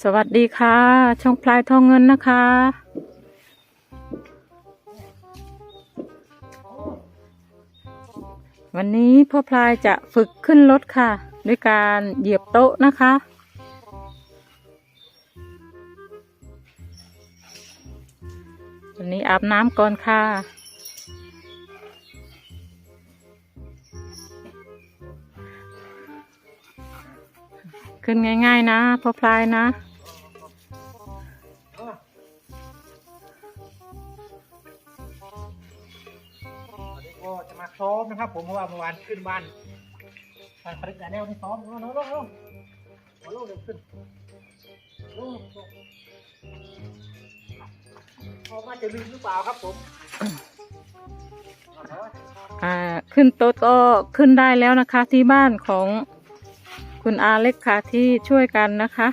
สวัสดีค่ะ ช่องพลายทองเงินนะคะ วันนี้พ่อพลายจะฝึกขึ้นรถค่ะ ด้วยการเหยียบโต๊ะนะคะ วันนี้อาบน้ำก่อนค่ะ ขึ้นง่าย ๆ นะพ่อพลายนะ วันนี้ก็จะมาซ้อมนะครับ ผมเพราะว่าเมื่อวานขึ้นบ้านทางปริญญาแนวนี่ซ้อมลงลงลงลงลงลงเร็วขึ้นลงลงพอว่าจะลืมหรือเปล่าครับผมเอาเถอะอ่าขึ้นโต๊ะก็ขึ้นได้แล้วนะคะที่บ้านของ คุณอาเล็กค่ะที่ช่วยกันนะคะ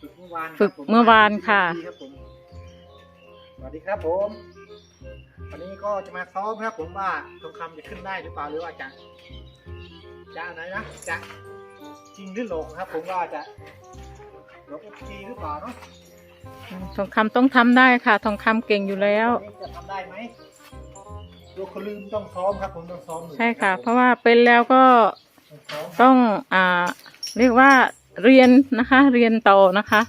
ฝึกเมื่อวานฝึกเมื่อวานค่ะรับผมสวัสดีครับผม วันนี้ก็จะมาซ้อมครับผมว่าทองคำจะขึ้นได้หรือเปล่าหรือว่าจะจะอะไรนะจะจริงหรือหลงครับ ผมว่าจะหลงเอฟจีหรือเปล่าเนาะทองคำต้องทำได้ค่ะ ทองคำเก่งอยู่แล้ววันนี้จะทำได้ไหมดูคนลืมต้องซ้อมครับผมต้องซ้อมอยู่ใช่ค่ะ เพราะว่าเป็นแล้วก็ ต้องอ่าเรียกว่าเรียนนะคะ เรียนต่อนะคะ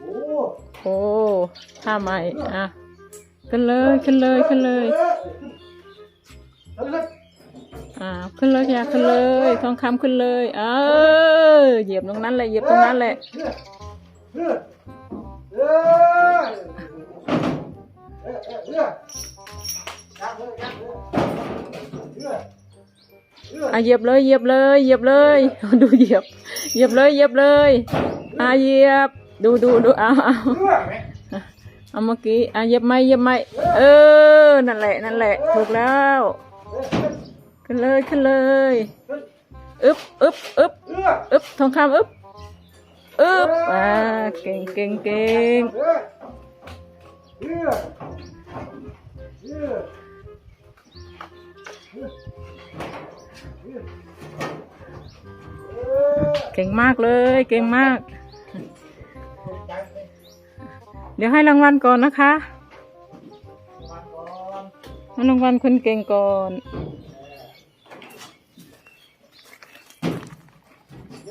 โอ้โอ้ท่าใหม่อะขึ้นเลยขึ้นเลยขึ้นเลย อ่าขึ้นเลยอย่าขึ้นเลย ทองคำขึ้นเลย เออเหยียบตรงนั้นแหละเหยียบตรงนั้นแหละอะเหยียบเลยเหยียบเลยเหยียบเลย ดูเหยียบเหยียบเลยเหยียบเลยอะเหยียบ ดูดูดูเอาเอาเอาเมื่อกี้อะเหยียบไหมเหยียบไหมเออนั่นแหละนั่นแหละถูกแล้ว ขึ้นเลยขึ้นเลยอึบอึบอึบอึบทองคำอึบอึบอ่าเก่งเก่งเก่งเก่งมากเลย เก่งมาก เดี๋ยวให้รางวัลก่อนนะคะให้รางวัลคนเก่งก่อน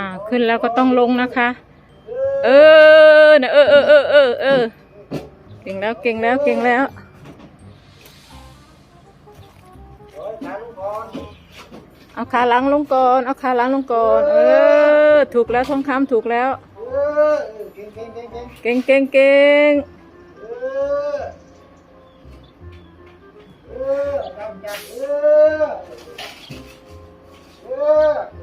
า ขึ้นแล้วก็ต้องลงนะคะ เออนะเออเออเออเออเออเก่งแล้วเก่งแล้วเก่งแล้วเอาขาหลังลงก่อนเอาขาหลังลงก่อนเออ ถูกแล้วทองคำถูกแล้วเก่งเก่งเก่งเ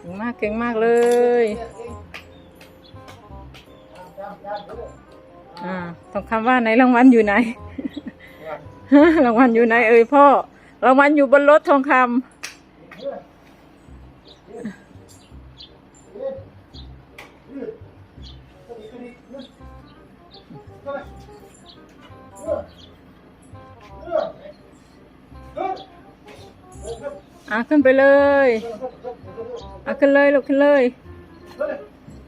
ก่งมากเก่งมากเลยอ่าทองคำว่าไหนรางวัลอยู่ไหน รางวัลอยู่ไหน เอ่ยพ่อ รางวัลอยู่บนรถทองคำ อะขึ้นไปเลยอะขึ้นเลยลูกขึ้นเลย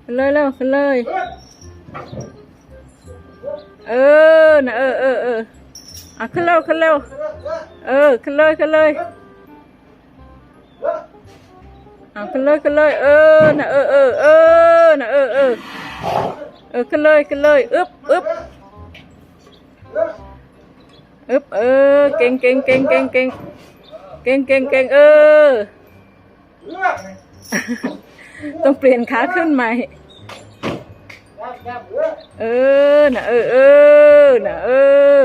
ขึ้นเลยเร็วขึ้นเลย เออนะเออเออเอออะขึ้นเร็วขึ้นเร็วเออขึ้นเลยขึ้นเลยเเอาขึ้นเลยขึ้นเลยเออน่ะเออเออเออน่ะเออเออเออขึ้นเลยขึ้นเลยอึ๊บอึ๊บอึ๊บเออเก่งเก่งเก่งเก่งเก่ง เก่งเก่งเก่งเออเลือกเลยต้องเปลี่ยนขาขึ้นใหม่ยับยับเลือกเออน่ะเออเออน่ะเออ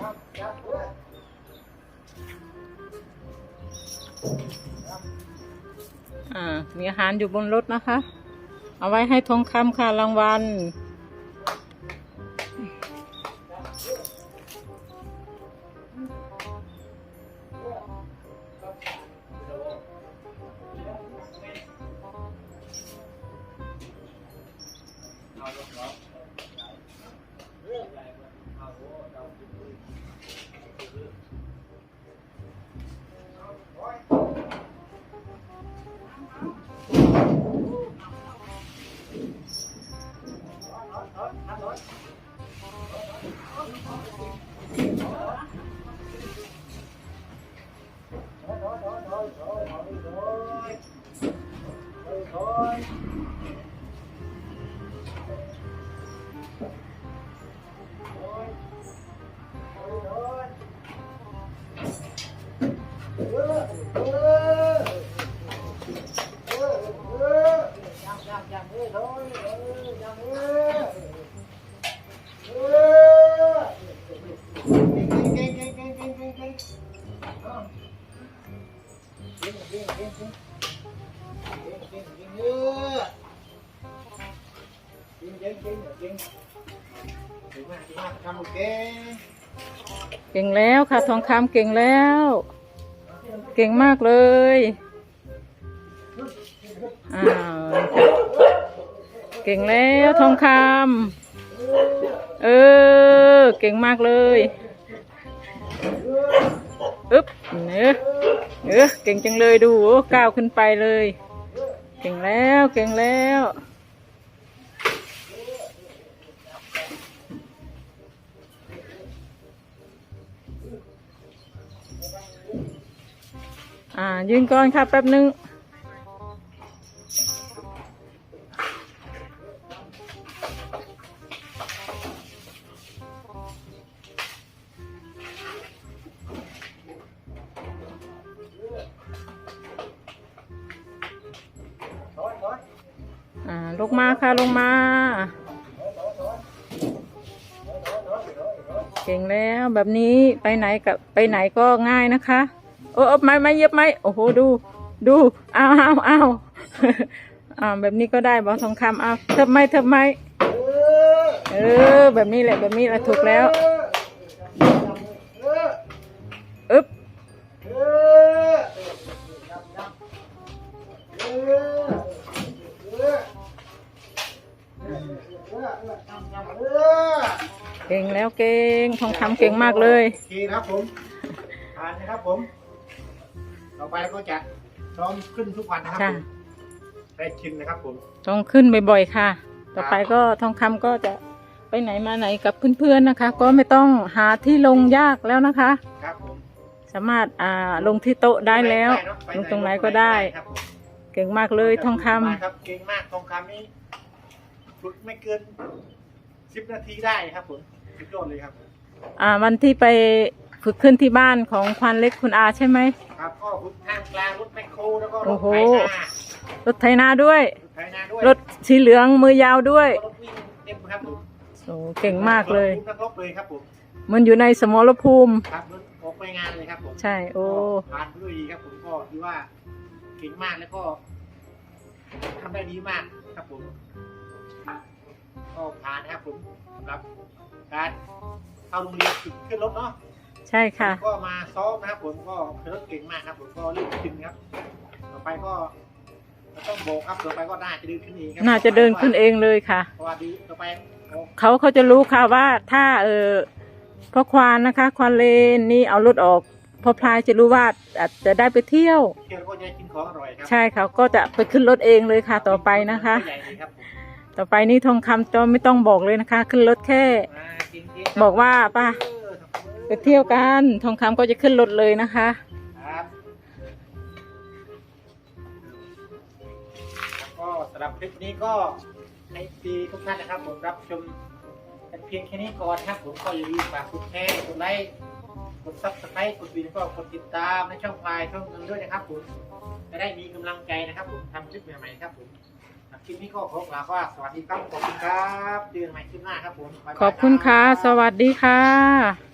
ยับยับเลือกอ่ามีอาหารอยู่บนรถนะคะ เอาไว้ให้ทองคำค่ะรางวัล เก่งแล้วค่ะทองคำเก่งแล้ว เก่งมากเลย อ้าว เก่งแล้วทองคำเออ เก่งมากเลยอึ๊บเนื้อเออเก่งจังเลยดูโอ้ก้าวขึ้นไปเลย เก่งแล้วเก่งแล้วอ่ายืนก่อนค่ะแป๊บนึง งมาค่ะลงมา เก่งแล้วแบบนี้ไปไหนกับไปไหนก็ง่ายนะคะ โอ้เอาไม้ไม้เย็บไม้โอ้โหดู ดูอ้าวอ้าวอ้าวอ่าแบบนี้ก็ได้บอกทองคำเอาวเทิบไม้เทิบไม้เออ แบบนี้แหละแบบนี้แหละถูกแล้วอึ๊บ เก่งแล้วเก่งทองคำเก่งมากเลยโอเคนะครับผมผ่านนะครับผม ต่อไปก็จะซ้อมขึ้นทุกวันนะครับค่ะผมได้ชินนะครับผมต้องขึ้นบ่อยๆค่ะ ต่อไปก็ทองคำก็จะไปไหนมาไหนกับเพื่อนๆนะคะ ก็ไม่ต้องหาที่ลงยากแล้วนะคะครับผมสามารถอ่าลงที่โต๊ะได้แล้วไปลงตรงไหนก็ได้ครับผมเก่งมากเลยทองคำมาครับเก่งมากทองคำนี้ฝึกไม่เกิน สิบนาทีได้ครับผมสุดยอดเลยครับ อ่าวันที่ไปฝึกขึ้นที่บ้านของควันเล็กคุณอาใช่ไหม ครับก็ฝึกทางกลางรถแมคโครแล้วก็รโอ้ถโหไถนารถไถนาด้วย รถไถนาด้วยรถสีเหลืองมือยาวด้วยรถวิ่งเต็มครับผมโอ้เก่งมากเลย รถนักรบเลยครับผมมันอยู่ในสมรภูมิ ครับรถออกไปงานเลยครับผมใช่ โอ้ ก็ผ่านไปด้วยดีครับผมก็คิดว่าเก่งมากแล้วก็ทำได้ดีมากครับผม ก็ผ่านนะครับผมสำหรับการเข้าโรงเรียนฝึกขึ้นรถเนาะใช่ค่ะ ก็มาซ้อมนะครับผมก็ขึ้นรถเก่งมากครับผมก็รีบขึ้นครับต่อไปก็ต้องโบกครับต่อไปก็น่าจะเดินขึ้นเองครัน่าจะเดินขึ้นเองเลยค่ะเพราะว่าดีต่อไปโอ้เขาเขาจะรู้ค่ะว่าถ้าเออพ่อควานนะคะ ควานเลนนี่เอารถออกพ่อพลายจะรู้ว่าอาจจะได้ไปเที่ยวเที่ยวแล้วก็จะกินของอร่อยครัใช่เขาก็จะไปขึ้นรถเองเลยค่ะต่อไปนะคะ ใหญ่เลยครับผมต่อไปนี่ทองคำจะไม่ต้องบอกเลยนะคะ ขึ้นรถแค่อ่าจริงๆครับบอกว่าป้าเออเอไปเที่ยวกันทองคำก็จะขึ้นรถเลยนะคะครับแล้วก็สำหรับคลิปนี้ก็ให้ปีทุกท่านนะครับผมรับชมกันเพียงแค่นี้ก่อนนะครับผมก็อย่าลืมฝากกดแชร์กดไลค์กดซับสไครต์กดวีแล้วก็กดติดตามในช่องพลายช่องเงินด้วยนะครับผมจะได้มีกำลังใจนะครับผมทำคลิปใหม่ๆครับผมสำหรับ คลิปนี้ก็ขอกล่าวว่าสวัสดีครับ ขอบคุณครับเจอกันใหม่คลิปหน้าครับผมายายขอบคุณค่ะ สวัสดีค่ะ